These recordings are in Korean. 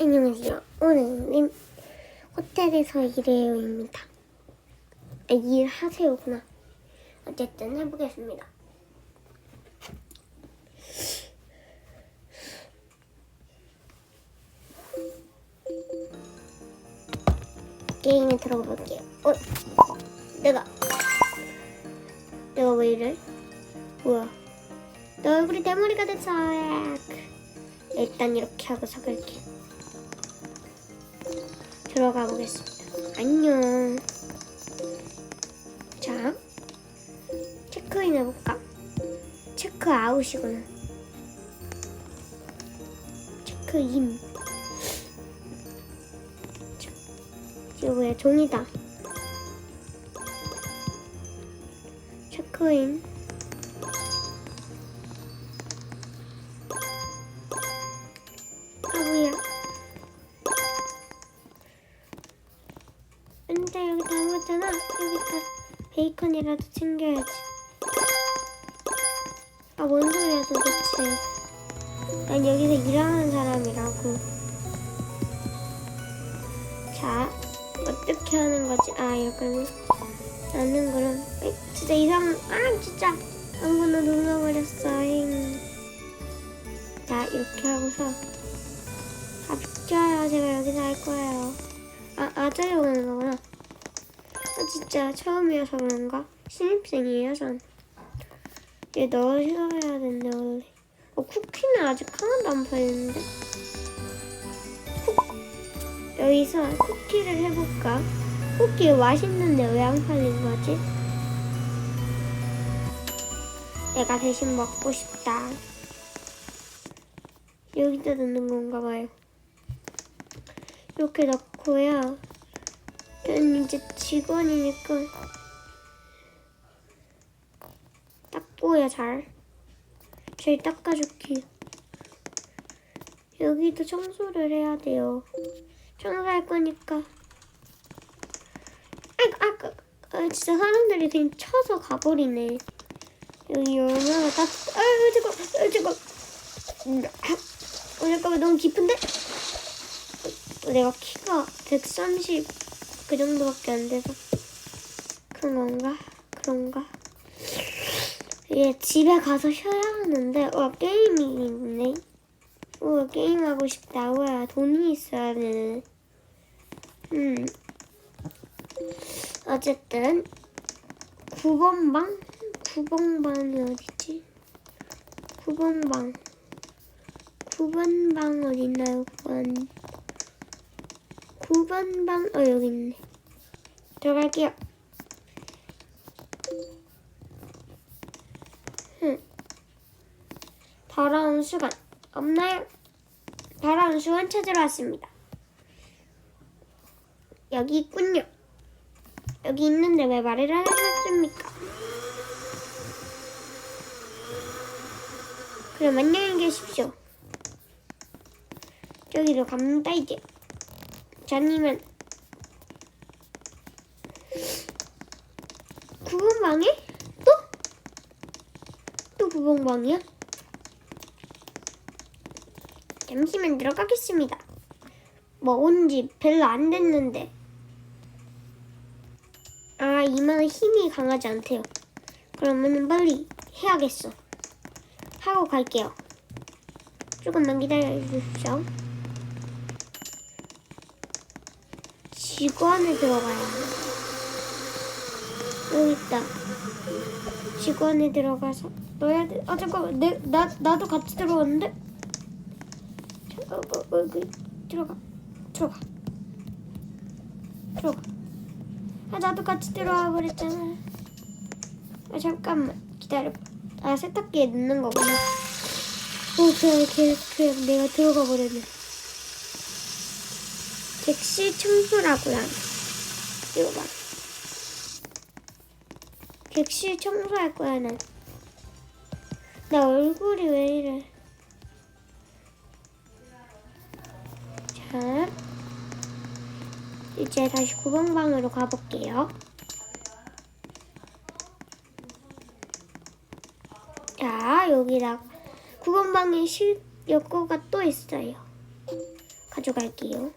안녕하세요. 오늘은 호텔에서 일해요입니다. 아, 일하세요구나. 어쨌든 해보겠습니다. 게임에 들어가 볼게요. 어, 내가 내가 왜 이래? 뭐야? 내 얼굴이 대머리가 됐어. 일단 이렇게 하고 서갈게. 들어가 보겠습니다. 안녕. 자, 체크인 해볼까? 체크 아웃이구나. 체크인. 자, 이거 뭐야? 종이다. 체크인. 베이컨이라도 챙겨야지. 아, 뭔 소리야 도대체. 난 여기서 일하는 사람이라고. 자, 어떻게 하는 거지? 아, 이렇게 나는 그럼. 에이, 진짜 이상, 아, 진짜. 아무거나 눌러버렸어. 잉. 자, 이렇게 하고서. 아, 비켜요. 제가 여기서 할 거예요. 아, 아자에 오는 거구나. 아, 진짜 처음이어서 그런가? 신입생이에요, 전. 얘 넣으셔야 되는데, 원래. 어, 쿠키는 아직 하나도 안 팔리는데? 쿠... 여기서 쿠키를 해볼까? 쿠키 맛있는데 왜 안 팔린 거지? 내가 대신 먹고 싶다. 여기다 넣는 건가 봐요. 이렇게 넣고요. 저는 이제 직원이니까 닦고요 잘. 잘 닦아줄게요. 여기도 청소를 해야 돼요. 청소할 거니까. 아이고, 아까 아, 진짜 사람들이 그냥 쳐서 가버리네. 여기 얼마나 딱, 아유, 잠깐, 아유, 잠깐. 어, 잠깐만, 너무 깊은데? 어, 내가 키가 130 그 정도밖에 안 돼서 그런 건가? 그런가? 이게 집에 가서 쉬어야 하는데 와 게임이 있네. 우와 게임하고 싶다. 우와 돈이 있어야 되네. 음. 어쨌든 9번 방? 9번 방이 어디지? 9번 방. 9번 방 어딨나요? 9번. 9번 방, 어, 여기 있네. 들어갈게요. 더러운 수건, 없나요? 더러운 수건 찾으러 왔습니다. 여기 있군요. 여기 있는데 왜 말을 안 하셨습니까? 그럼 안녕히 계십시오. 저기로 갑니다, 이제. 자님은 구분방에 또? 또 구분방이야? 잠시 만 들어 가겠습니다. 뭐 온 지 별로 안 됐는데 아 이만한 힘이 강하지 않대요. 그러면 빨리 해야겠어. 하고 갈게요. 조금만 기다려주십시오. 직원에 들어가야 해. 여기 있다. 직원에 들어가서 넣어야 돼. 아 잠깐만, 내, 나 나도 같이 들어왔는데. 어, 어, 여기 들어가, 들어가, 들어가. 아 나도 같이 들어와 버렸잖아. 아 잠깐만 기다려. 아 세탁기에 넣는 거구나. 오 그래 그래 그래 내가 들어가 버렸네. 객실 청소라고요. 이거 봐. 객실 청소할 거야 난. 나 얼굴이 왜 이래? 자, 이제 다시 구멍방으로 가볼게요. 자, 여기다 구멍방에 실 여고가 또 있어요. 가져갈게요.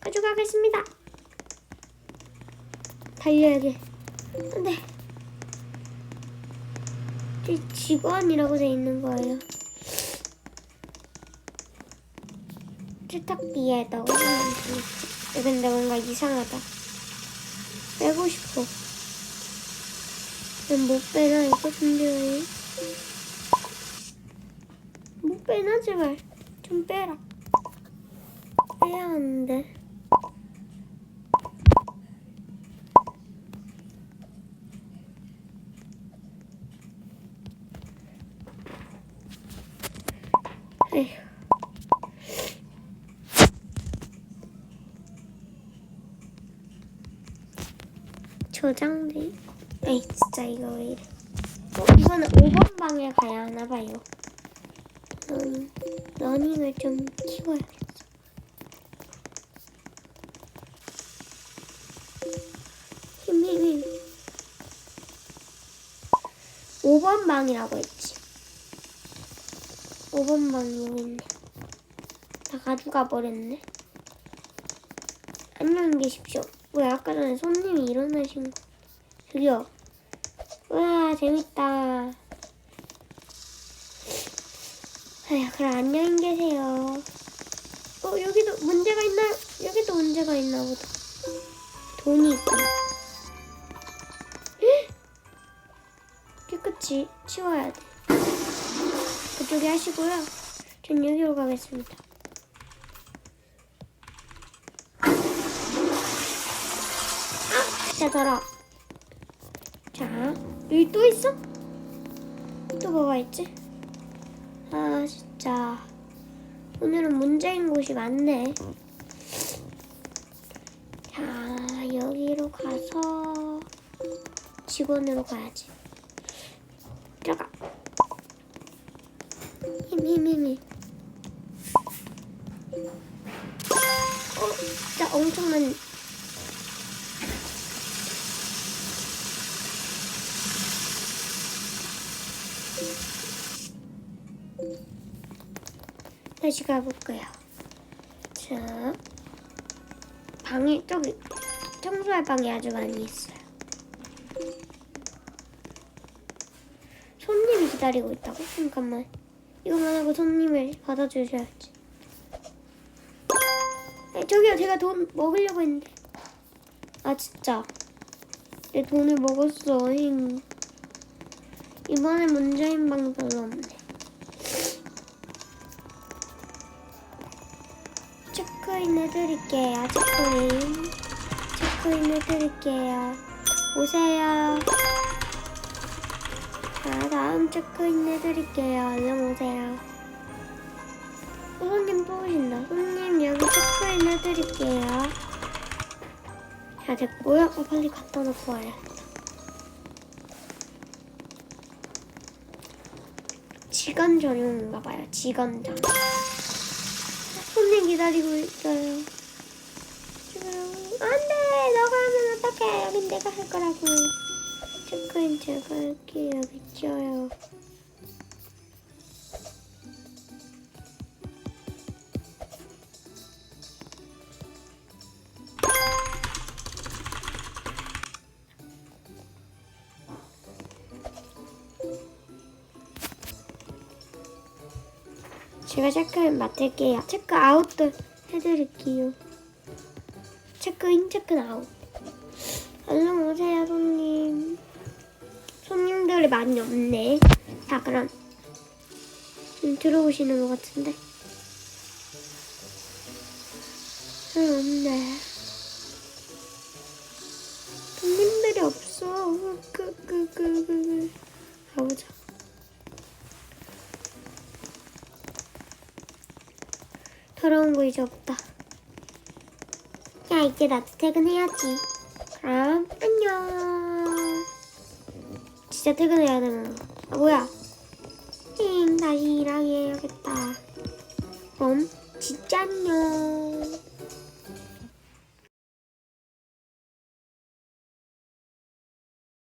가져가겠습니다. 달려야 돼. 안 돼. 저 직원이라고 돼 있는 거예요. 세탁기에 넣어놓은 근데 뭔가 이상하다. 빼고 싶어. 난못 빼나 이거 왜? 못 빼나 제발 좀 빼라. 빼야 하는데. 저장돼. 에이 진짜 이거 왜 이래? 어, 이거는 5번 방에 가야 하나 봐요. 러닝, 러닝을 좀 키워야겠어. 힘힘힘. 5번 방이라고 했지. 5번 방이 여기 있네. 다 가져가 버렸네. 안녕히 계십시오. 왜 아까 전에 손님이 일어나신 거? 저기요. 와 재밌다. 아휴 그럼 안녕히 계세요. 어 여기도 문제가 있나요? 여기도 문제가 있나 보다. 돈이 있다. 헉! 깨끗이 치워야 돼. 그쪽에 하시고요. 전 여기로 가겠습니다. 더러. 자, 여기 또 있어? 또 뭐가 있지? 아, 진짜. 오늘은 문제인 곳이 많네. 자, 여기로 가서 직원으로 가야지. 들어가. 힘, 힘, 힘, 힘. 어, 진짜 엄청난. 다시 가볼까요? 자, 방이 저기 청소할 방이 아주 많이 있어요. 손님이 기다리고 있다고? 잠깐만. 이거만 하고 손님을 받아주셔야지. 아, 저기요, 제가 돈 먹으려고 했는데. 아, 진짜. 내 돈을 먹었어. 힝. 이번에 문제인 방이 별로 없네. 체크인 해드릴게요. 체크인. 체크인 해드릴게요. 오세요. 자, 다음 체크인 해드릴게요. 얼른 오세요. 어, 손님 또 오신다. 손님 여기 체크인 해드릴게요. 자, 됐고요. 어, 빨리 갖다 놓고 와요. 직원 전용인가 봐요. 직원 전용. 손님 기다리고 있어요. 지금 안돼 너가 하면 어떡해 여긴 내가 할 거라고 체크인 제가 할게요 미쳐요 제가 체크인 맡을게요. 체크 아웃도 해드릴게요. 체크 인, 체크 아웃. 얼른 오세요, 손님. 손님들이 많이 없네. 자, 그럼 좀 들어오시는 것 같은데. 응, 없네. 손님들이 없어. 그, 그, 그, 그, 그. 가보자. 더러운 거 이제 없다. 야, 이제 나도 퇴근해야지. 그럼, 안녕. 진짜 퇴근해야 되나? 아, 뭐야. 힝, 다시 일하게 해야겠다. 그럼, 진짜 안녕.